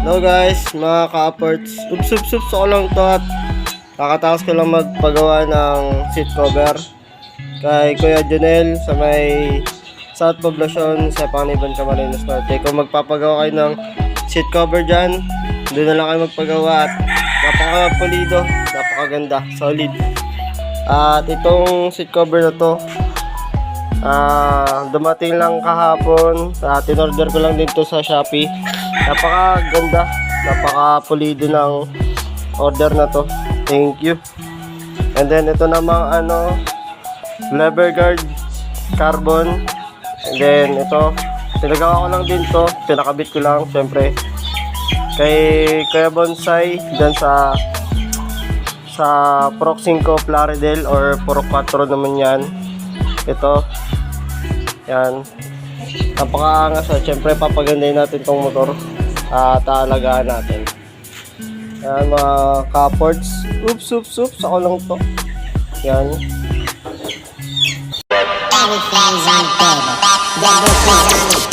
Hello guys, mga ka-upwards. Ups, ups, ups. Ako lang to at kakatakas ko lang magpagawa ng seat cover kay Kuya Junel sa may South Poblacion sa Paniban Camarines Norte. Kung magpapagawa kayo ng seat cover dyan, doon na lang kayo magpagawa at napaka-pulido, napakaganda, solid. At itong seat cover na to, Ah, dumating lang kahapon. Uh, tinorder ko lang din to sa Shopee. Napakaganda, napaka-pulido ng order na to. Thank you. And then ito namang ano, lever guard carbon. And then ito, pinagawa ko lang din to. Pinakabit ko lang, syempre. Kay Kuya Bonsai, dyan sa sa Proc 5 Plaridel or Proc 4 naman yan. Ito. Yan. Napakaangas at syempre papagandahin natin tong motor at aalagaan natin. Yan mga kaports. Oops, oops, oops. Ako lang to. Yan. Everything's on table. Please on it.